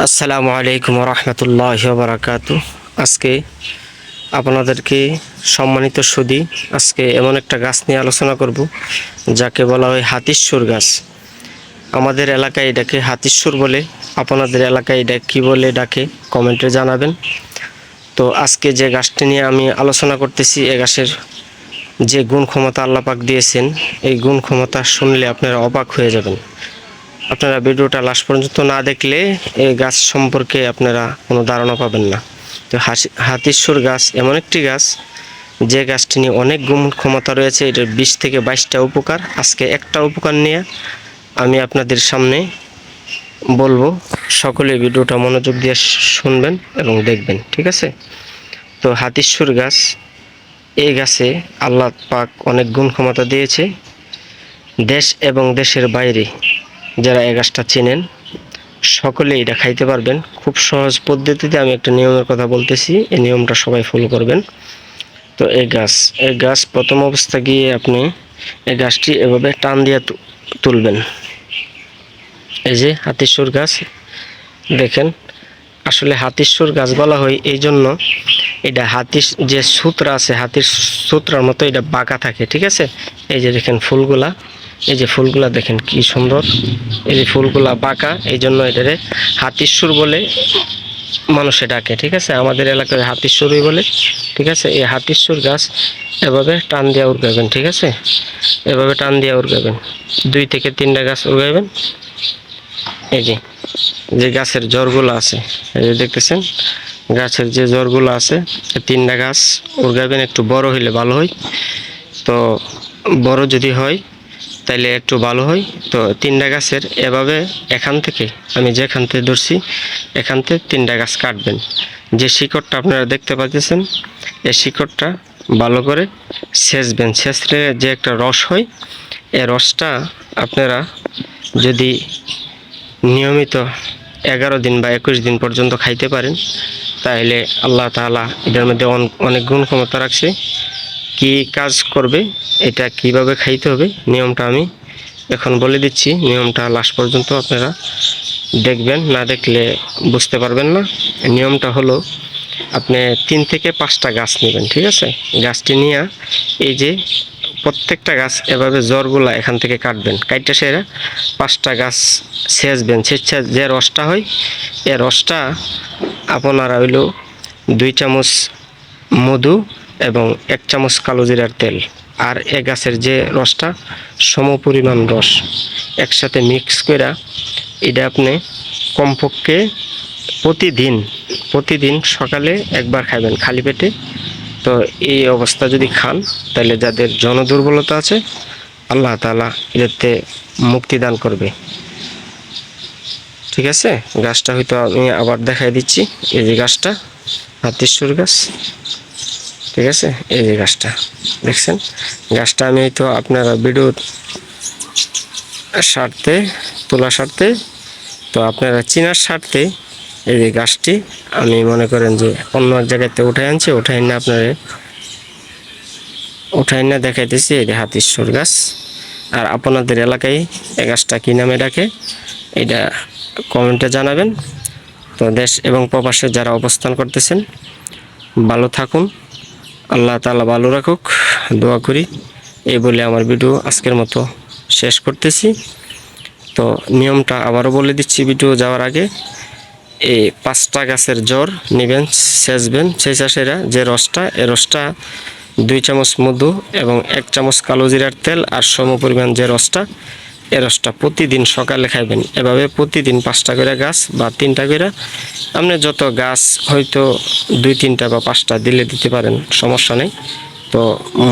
আসসালামু আলাইকুম রহমতুল্লাহ বারাকাত আজকে আপনাদেরকে সম্মানিত সুদী আজকে এমন একটা গাছ নিয়ে আলোচনা করব, যাকে বলা হয় হাতিশ্বর গাছ। আমাদের এলাকায় এটাকে হাতিশ্বর বলে, আপনাদের এলাকায় এটা কী বলে ডাকে কমেন্টে জানাবেন। তো আজকে যে গাছটি নিয়ে আমি আলোচনা করতেছি, এ গাছের যে গুণ ক্ষমতা আল্লাপাক দিয়েছেন, এই গুণ ক্ষমতা শুনলে আপনারা অবাক হয়ে যাবেন। আপনারা ভিডিওটা লাস্ট পর্যন্ত না দেখলে এই গাছ সম্পর্কে আপনারা কোনো ধারণা পাবেন না। তো হাসি হাতিশ্বর গাছ এমন একটি গাছ, যে গাছটি নিয়ে অনেক গুণ ক্ষমতা রয়েছে, এটার বিশ থেকে বাইশটা উপকার। আজকে একটা উপকার নিয়ে আমি আপনাদের সামনে বলব। সকলে ভিডিওটা মনোযোগ দিয়ে শুনবেন এবং দেখবেন, ঠিক আছে? তো হাতিশ্বর গাছ, এই গাছে আল্লাহ পাক অনেক গুণ ক্ষমতা দিয়েছে। দেশ এবং দেশের বাইরে যারা এই গাছটা চেনেন সকলে এটা খাইতে পারবেন। খুব সহজ পদ্ধতিতে আমি একটা নিয়মের কথা বলতেছি, এই নিয়মটা সবাই ফলো করবেন। তো এই গাছ এই গাছ প্রথম অবস্থা গিয়ে আপনি এই গাছটি এভাবে টান দিয়ে তুলবেন। এই যে হাতিশ্বর গাছ, দেখেন, আসলে হাতিশ্বর গাছ বলা হয় এই জন্য এটা হাতির যে সূত্র আছে, হাতির সূত্রার মতো এটা বাঁকা থাকে, ঠিক আছে? এই যে দেখেন ফুলগুলা। এই যে ফুলগুলা দেখেন কি সুন্দর। এই যে ফুলগুলা বাঁকা, এই জন্য এটারে হাতিশ্বর বলে মানুষে ডাকে, ঠিক আছে? আমাদের এলাকায় হাতিশ্বরই বলে, ঠিক আছে? এই হাতিশ্বর গাছ এভাবে টান দিয়ে উড়গাবেন, ঠিক আছে? এভাবে টান দিয়ে উড়গাবেন। দুই থেকে তিনটা গাছ উড়গাবেন এই যে যে গাছের জ্বরগুলো আছে, এই যে দেখতেছেন? গাছের যে জ্বরগুলো আছে তিনটা গাছ উড়গাবেন একটু বড় হইলে ভালো হয়। তো বড় যদি হয় তাইলে একটু ভালো হয়। তো তিনটা গাছের এভাবে এখান থেকে আমি যেখান থেকে ধরছি, এখান থেকে তিনটা গাছ কাটবেন। যে শিকড়টা আপনারা দেখতে পাচ্ছেন এই শিকড়টা ভালো করে সেচবেন। সেচলে যে একটা রস হয়, এই রসটা আপনারা যদি নিয়মিত এগারো দিন বা একুশ দিন পর্যন্ত খাইতে পারেন তাহলে আল্লাহ তাআলা এটার মধ্যে অনেক গুণ ক্ষমতা রাখছে। কি কাজ করবে, এটা কীভাবে খাইতে হবে, নিয়মটা আমি এখন বলে দিচ্ছি। নিয়মটা লাস্ট পর্যন্ত আপনারা দেখবেন, না দেখলে বুঝতে পারবেন না। নিয়মটা হলো, আপনি তিন থেকে পাঁচটা গাছ নেবেন, ঠিক আছে? গাছটি নিয়ে এই যে প্রত্যেকটা গাছ এভাবে জ্বরগুলা এখান থেকে কাটবেন। কাটটা সেরা পাঁচটা গাছ সেচবেন। সেচা যে রসটা হয় এই রসটা আপনারা হইল দুই চামচ মধু এবং এক চামচ কালো জিরার তেল আর এ গাছের যে রসটা, সমপরিমাণ রস একসাথে মিক্স করে এটা আপনি কমপক্ষে প্রতিদিন প্রতিদিন সকালে একবার খাবেন খালি পেটে। তো এই অবস্থা যদি খান, তাহলে যাদের জনদুর্বলতা আছে, আল্লাহ তাআলা এটাতে মুক্তি দান করবে। ঠিক আছে? গাছটা হয়তো আমি আবার দেখাই দিচ্ছি। এই যে গাছটা হাতিশ্বর গাছ। ঠিক আছে? এই যে গাছটা, দেখছেন? গাছটা আমি তো আপনারা ভিডিওর স্বার্থে তোলা স্বার্থে তো আপনারা চিনার স্বার্থে এই যে গাছটি আমি মনে করেন যে অন্য এক জায়গাতে উঠাই আনছি, উঠাই না আপনারা উঠাই না দেখাইতেছি, এই হাতিশ্বর গাছ। আর আপনাদের এলাকায় এই গাছটা কী নামে ডাকে, এটা কমেন্টে জানাবেন। তো দেশ এবং প্রবাসে যারা অবস্থান করতেছেন, ভালো থাকুন। আল্লাহ তাআলা ভালো রাখুক, দোয়া করি। এই বলে আমার ভিডিও আজকের মতো শেষ করতেছি। তো নিয়মটা আবারও বলে দিচ্ছি, ভিডিও যাওয়ার আগে। এই পাঁচটা গাছের জ্বর নেবেন, সেচবেন সেই চাষেরা যে রসটা, এ রসটা দুই চামচ মধু এবং এক চামচ কালো জিরার তেল আর সম পরিমাণ যে রসটা এই রসটা প্রতিদিন সকালে খাইবেন। এভাবে প্রতিদিন পাঁচটা করে গাছ বা তিনটা করে আপনি যত গাছ হয়তো দুই, তিনটা বা পাঁচটা দিলে দিতে পারেন, সমস্যা নেই। তো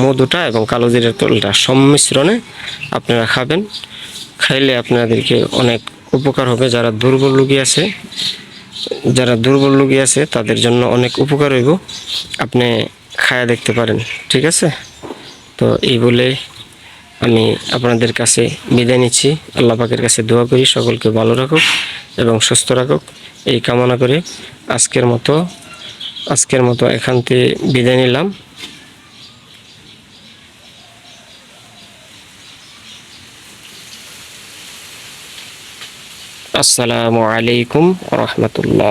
মধুটা এবং কালো জিরার তেলটা সম্মিশ্রণে আপনারা খাবেন। খাইলে আপনাদেরকে অনেক উপকার হবে। যারা দুর্বল রোগী আছে, যারা দুর্বল রোগী আছে, তাদের জন্য অনেক উপকার হইব। আপনি খায়া দেখতে পারেন, ঠিক আছে? তো এই বলে আমি আপনাদের কাছে বিদায় নিচ্ছি। আল্লাহ পাকের কাছে দোয়া করি, সকলকে ভালো রাখুক এবং সুস্থ রাখুক। এই কামনা করে আজকের মতো আজকের মতো এখান থেকে বিদায় নিলাম। আসসালামু আলাইকুম রহমতুল্লাহ।